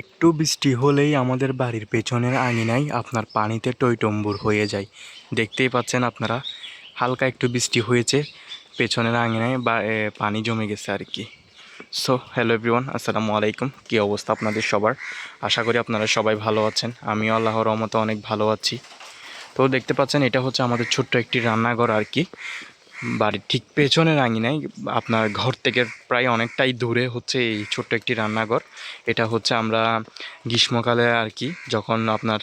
একটু বৃষ্টি হলেই আমাদের বাড়ির পেছনের আঙিনায় আপনার পানিতে টইটম্বুর হয়ে যায়। দেখতেই পাচ্ছেন আপনারা, হালকা একটু বৃষ্টি হয়েছে, পেছনের আঙিনায় বা পানি জমে গেছে আর কি। সো হ্যালো এভরিওয়ান আসসালামু আলাইকুম। কী অবস্থা আপনাদের সবার? আশা করি আপনারা সবাই ভালো আছেন। আমিও আল্লাহর রহমতে অনেক ভালো আছি। তো দেখতে পাচ্ছেন, এটা হচ্ছে আমাদের ছোট্ট একটি রান্নাঘর আর কি। বাড়ির ঠিক পেছনের আঙিনায় আপনার ঘর থেকে প্রায় অনেকটাই দূরে হচ্ছে এই ছোট্ট একটি রান্নাঘর। এটা হচ্ছে আমরা গ্রীষ্মকালে আর কি, যখন আপনার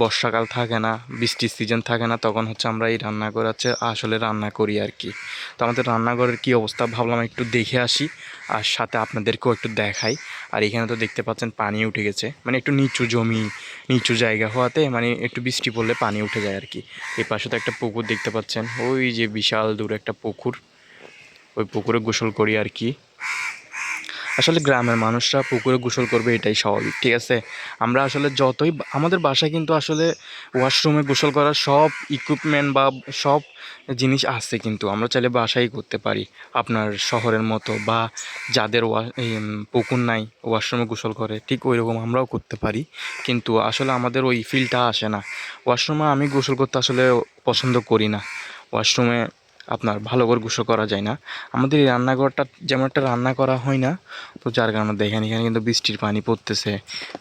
বর্ষাকাল থাকে না, বৃষ্টির সিজন থাকে না, তখন হচ্ছে আমরা এই রান্নাঘর আছে আসলে রান্না করি আর কি। তো আমাদের রান্নাঘরের কি অবস্থা ভাবলাম একটু দেখে আসি, আর সাথে আপনাদেরকেও একটু দেখাই। আর এখানে তো দেখতে পাচ্ছেন পানি উঠে গেছে মানে একটু নিচু জমি, নিচু জায়গা হওয়াতে মানে একটু বৃষ্টি পড়লে পানি উঠে যায় আর কি। এই পাশে তো একটা পুকুর দেখতে পাচ্ছেন, ওই যে বিশাল দূরে একটা পুকুর। ওই পুকুরে গোসল করি আর কি। আসলে গ্রামের মানুষরা পুকুরে গোসল করবে এটাই স্বাভাবিক, ঠিক আছে? আমরা আসলে যতই আমাদের বাসায় কিন্তু আসলে ওয়াশরুমে গোসল করার সব ইকুইপমেন্ট বা সব জিনিস আছে কিন্তু, আমরা চাইলে বাসায় করতে পারি। আপনার শহরের মতো বা যাদের পুকুর নাই, ওয়াশরুমে গোসল করে, ঠিক ওই রকম আমরাও করতে পারি। কিন্তু আসলে আমাদের ওই ফিলটা আসে না। ওয়াশরুমে আমি গোসল করতে আসলে পছন্দ করি না। ওয়াশরুমে আপনার ভালো করে গোসল করা যায় না। আমাদের এই রান্নাঘরটা যেমন একটা রান্না করা হয় না, তো যার কারণে দেখেন, এখানে কিন্তু বৃষ্টির পানি পড়তেছে।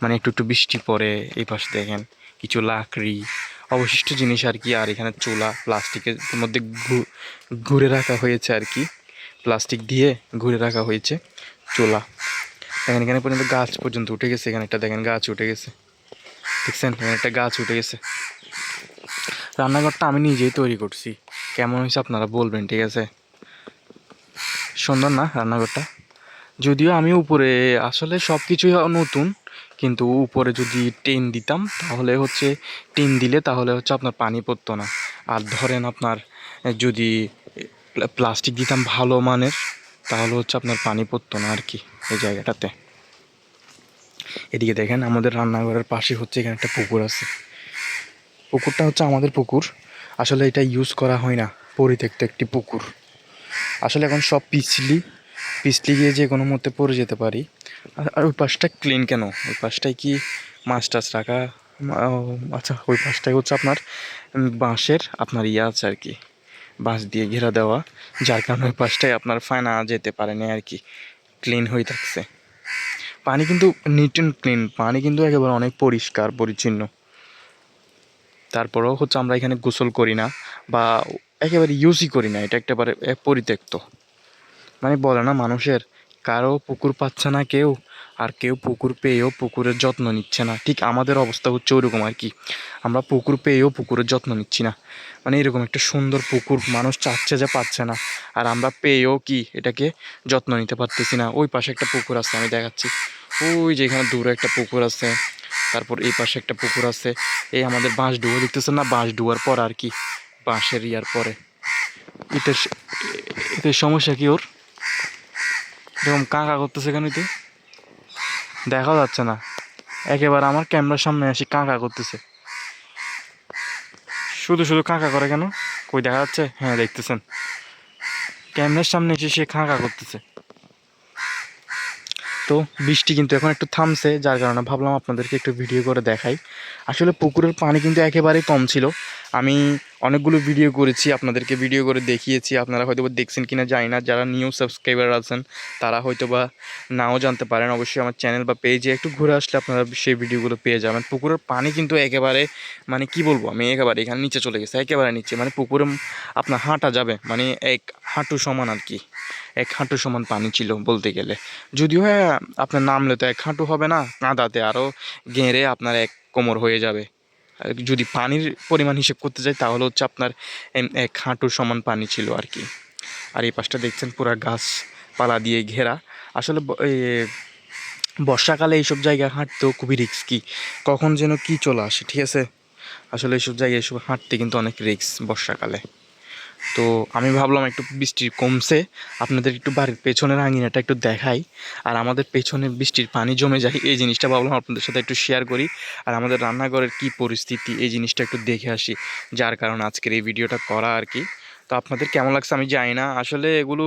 মানে একটু একটু বৃষ্টি পড়ে, এই পাশে দেখেন কিছু লাকড়ি। অবশিষ্ট জিনিস আর কি, আর এখানে চুলা, প্লাস্টিকের মধ্যে ঘুরে রাখা হয়েছে আর কি। প্লাস্টিক দিয়ে ঘুরে রাখা হয়েছে চুলা। দেখেন, এখানে পর্যন্ত গাছ পর্যন্ত উঠে গেছে। এখানে একটা দেখেন গাছ উঠে গেছে। দেখছেন? এখানে একটা গাছ উঠে গেছে। রান্নাঘরটা আমি নিজেই তৈরি করছি। কেমন হয়েছে আপনারা বলবেন, ঠিক আছে? সুন্দর না রান্নাঘরটা? যদিও আমি উপরে, আসলে সব কিছুই নতুন, কিন্তু উপরে যদি টেন দিতাম, তাহলে হচ্ছে টেন দিলে তাহলে হচ্ছে আপনার পানি পড়তো না। আর ধরেন আপনার, যদি প্লাস্টিক দিতাম ভালো মানের, তাহলে হচ্ছে আপনার পানি পড়তো না আর কি এই জায়গাটাতে। এদিকে দেখেন আমাদের রান্নাঘরের পাশে হচ্ছে এখানে একটা পুকুর আছে। পুকুরটা হচ্ছে আমাদের পুকুর। আসলে এটা ইউজ করা হয় না, পরিত্যক্ত একটি পুকুর। আসলে এখন সব পিছলি পিছলি গিয়ে যে কোনো মধ্যে পড়ে যেতে পারি। আর- ওই পাশটা ক্লিন কেন? ওই পাশটায় কি মাছ টাছ রাখা? আচ্ছা ওই পাশটায় হচ্ছে আপনার বাঁশের আপনার ইয়ে আছে আর কি, বাঁশ দিয়ে ঘেরা দেওয়া, যার কারণে ওই পাশটায় আপনার ফায়না যেতে পারে না আর কি ক্লিন হয়ে থাকছে। পানি কিন্তু নিট অ্যান্ড ক্লিন পানি কিন্তু একেবারে অনেক পরিষ্কার, পরিচ্ছন্ন। তারপরেও হচ্ছে আমরা এখানে গোসল করি না বা একেবারে ইউজই করি না, এটা একেবারে পরিত্যক্ত। মানে বলে না মানুষের, কারও পুকুর পাচ্ছে না কেউ, আর কেউ পুকুর পেয়েও পুকুরের যত্ন নিচ্ছে না। ঠিক আমাদের অবস্থা হচ্ছে ওইরকম আর কি। আমরা পুকুর পেয়েও পুকুরের যত্ন নিচ্ছি না। মানে এরকম একটা সুন্দর পুকুর, মানুষ চাচ্ছে যে পাচ্ছে না। আর আমরা পেয়েও কি এটাকে যত্ন নিতে পারতেছি না? ওই পাশে একটা পুকুর আছে, আমি দেখাচ্ছি। ওই যে এখানে দূরে একটা পুকুর আছে। তারপর এই পাশে একটা পুকুর আছে। এই আমাদের বাঁশ ডুবো দেখতেছেন না? বাঁশ ডুবার পর আর কি, বাঁশের ইয়ার পরে। এতে এতে সমস্যা কি ওর? এরকম কাঁকা করতেছে কেন এতে দেখা যাচ্ছে না। একেবারে আমার ক্যামেরার সামনে এসে কাঁকা করতেছে। শুধু শুধু কাঁকা করে কেন? কই দেখা যাচ্ছে? হ্যাঁ দেখতেছেন। ক্যামেরার সামনে এসে সে কাঁকা করতেছে। তো বৃষ্টি কিন্তু এখন একটু থামছে, যার কারণে ভাবলাম আপনাদেরকে একটু ভিডিও করে দেখাই। আসলে পুকুরের পানি কিন্তু একেবারেই কম ছিল। আমি অনেকগুলো ভিডিও করেছি, আপনাদেরকে ভিডিও করে দেখিয়েছি। আপনারা হয়তো দেখছেন কি না জানি না। যারা নিউ সাবস্ক্রাইবার আছেন, তারা হয়তো বা নাও জানতে পারেন। অবশ্যই আমার চ্যানেল বা পেজে একটু ঘুরে আসলে আপনারা সেই ভিডিওগুলো পেয়ে যাবেন। পুকুরের পানি কিন্তু একেবারে মানে কি বলব? আমি একেবারে এখানে নিচে চলে গেছে, একেবারে নিচে। মানে পুকুরে আপনার হাঁটা যাবে মানে এক হাঁটু সমান আর কি। এক হাঁটু সমান পানি ছিল বলতে গেলে। যদিও হ্যাঁ আপনার নামলে তো এক হাঁটু হবে না, কাঁদাতে আরও গেঁড়ে আপনার এক কোমর হয়ে যাবে। যদি পানির পরিমাণ হিসেব করতে যাই, তাহলে হচ্ছে আপনার এক হাঁটুর সমান পানি ছিল আর কি। আর এই পাশটা দেখছেন পুরা গাছপালা দিয়ে ঘেরা। আসলে বর্ষাকালে এইসব জায়গায় হাঁটতেও খুবই রিস্কি কখন যেন কি চলে আসে, ঠিক আছে? আসলে এইসব জায়গায় এসব হাঁটতে কিন্তু অনেক রিস্ক বর্ষাকালে। তো আমি ভাবলাম একটু বৃষ্টি কমছে, আপনাদের একটু বাড়ির পেছনের আঙিনাটা একটু দেখাই। আর আমাদের পেছনে বৃষ্টির পানি জমে যায়, এই জিনিসটা ভাবলাম আপনাদের সাথে একটু শেয়ার করি। আর আমাদের রান্নাঘরের কি পরিস্থিতি, এই জিনিসটা একটু দেখে আসি, যার কারণে আজকের এই ভিডিওটা করা আর কি। তো আপনাদের কেমন লাগছে আমি জানি না, আসলে এগুলো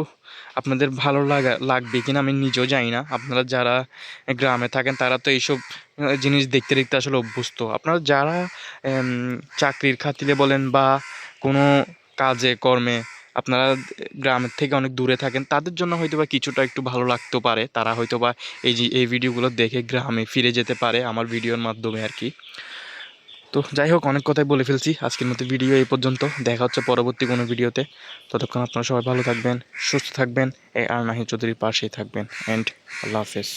আপনাদের ভালো লাগা, লাগবে কিনা আমি নিজেও জানি না। আপনারা যারা গ্রামে থাকেন, তারা তো এইসব জিনিস দেখতে দেখতে আসলে অভ্যস্ত। আপনারা যারা চাকরির খাতিরে বলেন বা কোনো কাজে, কর্মে আপনারা গ্রামের থেকে অনেক দূরে থাকেন, তাদের জন্য হয়তো বা কিছুটা একটু ভালো লাগতে পারে। তারা হয়তো বা এই যে, এই ভিডিওগুলো দেখে গ্রামে ফিরে যেতে পারে আমার ভিডিওর মাধ্যমে আর কি। তো যাই হোক, অনেক কথাই বলে ফেলছি। আজকের মতো ভিডিও এই পর্যন্ত। দেখা হচ্ছে পরবর্তী কোনো ভিডিওতে। ততক্ষণ আপনারা সবাই ভালো থাকবেন, সুস্থ থাকবেন। আর নাহি চৌধুরীর পাশেই থাকবেন। অ্যান্ড আল্লাহ হাফেজ।